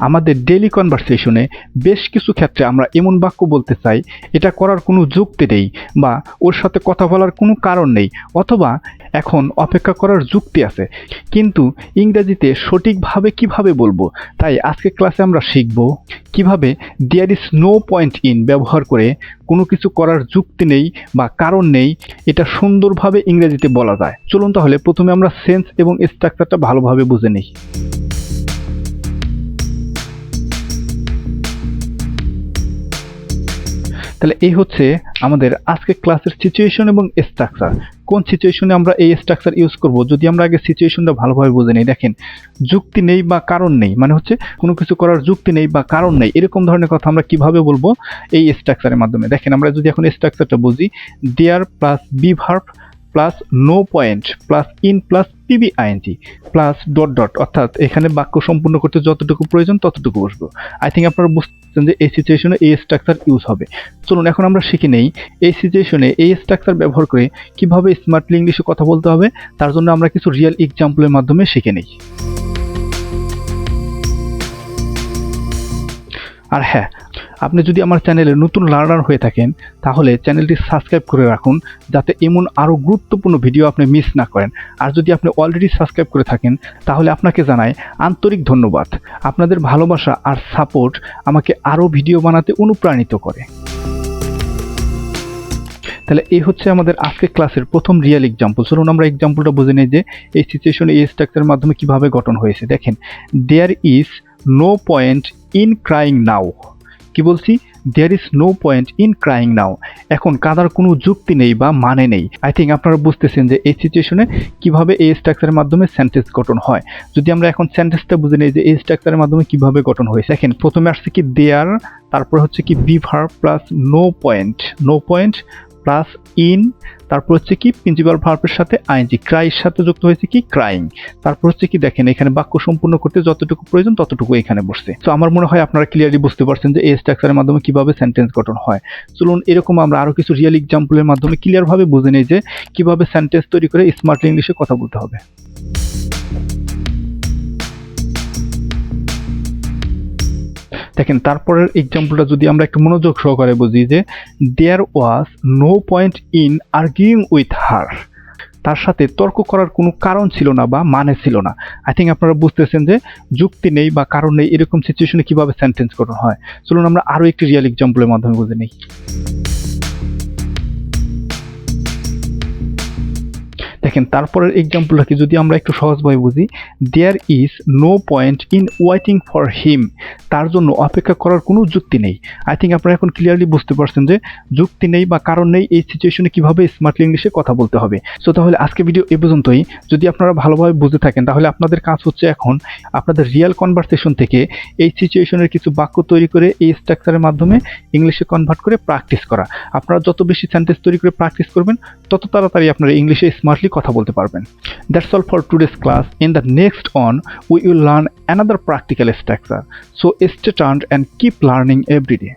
আমাদের ডেলি কনভারসেশনে বেশ কিছু ক্ষেত্রে আমরা এমন বাক্য বলতে চাই, এটা করার কোনো যুক্তি নেই বা ওর সাথে কথা বলার কোনো কারণ নেই অথবা এখন অপেক্ষা করার যুক্তি আছে। কিন্তু ইংরেজিতে সঠিকভাবে কীভাবে বলব? তাই আজকে ক্লাসে আমরা শিখব কীভাবে there is no point in ব্যবহার করে কোনো কিছু করার যুক্তি নেই বা কারণ নেই, এটা সুন্দরভাবে ইংরেজিতে বলা যায়। চলুন তাহলে প্রথমে আমরা সেন্স এবং স্ট্রাকচারটা ভালোভাবে বুঝে নিই। তাহলে এই হচ্ছে আমাদের আজকে ক্লাসের সিচুয়েশন এবং স্ট্রাকচার কোন সিচুয়েশনে আমরা এই স্ট্রাকচার ইউজ করব? যদি আমরা আগে সিচুয়েশনটা ভালোভাবে বুঝে নিই, দেখেন, যুক্তি নেই বা কারণ নেই মানে হচ্ছে কোনো কিছু করার যুক্তি নেই বা কারণ নেই, এরকম ধরনের কথা আমরা কীভাবে বলব এই স্ট্রাকচারের মাধ্যমে? দেখেন, আমরা যদি এখন স্ট্রাকচারটা বুঝি there plus be verb plus no point plus in plus P B I N G plus dot dot অর্থাৎ এখানে বাক্য সম্পূর্ণ করতে যতটুকু প্রয়োজন ততটুকু বসবো। আই থিঙ্ক আপনারা বুঝতেছেন যে এই সিচুয়েশনে এই স্ট্রাকচার ইউজ হবে। চলুন, এখন আমরা শিখে নেই এই সিচুয়েশনে এই স্ট্রাকচার ব্যবহার করে কীভাবে স্মার্টলি ইংলিশে কথা বলতে হবে, তার জন্য আমরা কিছু রিয়েল এক্সাম্পলের মাধ্যমে শিখে নেই। আর হ্যাঁ আপনি যদি আমার চ্যানেলে নতুন লার্নার হয়ে থাকেন, তাহলে চ্যানেলটি সাবস্ক্রাইব করে রাখুন, যাতে এমন আরও গুরুত্বপূর্ণ ভিডিও আপনি মিস না করেন। আর যদি আপনি অলরেডি সাবস্ক্রাইব করে থাকেন, তাহলে আপনাকে জানাই আন্তরিক ধন্যবাদ। আপনাদের ভালোবাসা আর সাপোর্ট আমাকে আরও ভিডিও বানাতে অনুপ্রাণিত করে। তাহলে এই হচ্ছে আমাদের আজকে ক্লাসের প্রথম রিয়েল এক্সাম্পল চলুন আমরা এক্সাম্পলটা বুঝে নিই যে এই সিচুয়েশনে এই স্ট্রাকচারের মাধ্যমে কীভাবে গঠন হয়েছে। দেখেন there is no point in crying now কি বলছি? There is no point in crying now এখন কাদার কোনো যুক্তি নেই বা মানে নেই। আই থিঙ্ক আপনারা বুঝতেছেন যে এই সিচুয়েশনে কীভাবে এই স্ট্রাকচারের মাধ্যমে সেন্টেন্স গঠন হয়। যদি আমরা এখন সেন্টেন্সটা বুঝে নিই যে এই স্ট্রাকচারের মাধ্যমে কীভাবে গঠন হয়েছে দেখেন, প্রথমে আসছে কি দেয়ার তারপরে হচ্ছে কি be verb plus no point no point plus in তারপর হচ্ছে কি প্রিন্সিপাল ভার্বের সাথে আইনজি ক্রাইয়ের সাথে যুক্ত হয়েছে কি ক্রাইং তারপর হচ্ছে কি দেখেন, এখানে বাক্য সম্পূর্ণ করতে যতটুকু প্রয়োজন ততটুকু এখানে বসছে। তো আমার মনে হয় আপনারা ক্লিয়ারলি বুঝতে পারছেন যে এই স্ট্রাকচারের মাধ্যমে কীভাবে সেন্টেন্স গঠন হয়। চলুন, এরকম আমরা আরও কিছু রিয়েল এক্সাম্পলের মাধ্যমে ক্লিয়ারভাবে বুঝে নেই যে কীভাবে সেন্টেন্স তৈরি করে স্মার্টলি ইংলিশে কথা বলতে হবে। দেখেন, তারপরের এক্সাম্পলটা যদি আমরা একটু মনোযোগ সহকারে বুঝি যে there was no point in arguing with her তার সাথে তর্ক করার কোনো কারণ ছিল না বা মানে ছিল না। আই থিঙ্ক আপনারা বুঝতেছেন যে, যুক্তি নেই বা কারণ নেই, এরকম সিচুয়েশনে কীভাবে সেন্টেন্স করা হয়? চলুন আমরা আরও একটি রিয়েল এক্সাম্পলের মাধ্যমে বুঝে নিই। দেখেন, তারপরের এক্সাম্পলটাকে যদি আমরা একটু সহজভাবে বুঝি there is no point in waiting for him তার জন্য অপেক্ষা করার কোনো যুক্তি নেই। আই থিঙ্ক আপনারা এখন ক্লিয়ারলি বুঝতে পারছেন যে যুক্তি নেই বা কারণ নেই এই সিচুয়েশনে কীভাবে স্মার্টলি ইংলিশে কথা বলতে হবে। সো তাহলে আজকে ভিডিও এ পর্যন্তই। যদি আপনারা ভালোভাবে বুঝে থাকেন, তাহলে আপনাদের কাজ হচ্ছে এখন আপনাদের রিয়েল কনভারসেশন থেকে এই সিচুয়েশনের কিছু বাক্য তৈরি করে এই স্ট্রাকচারের মাধ্যমে ইংলিশে কনভার্ট করে প্র্যাকটিস করা। আপনারা যত বেশি সেন্টেন্স তৈরি করে প্র্যাকটিস করবেন, তত তাড়াতাড়ি আপনারা ইংলিশে স্মার্টলি কথা বলতে পারবেন। That's all for today's class in the next one we will learn another practical structure so stay turn and keep learning every day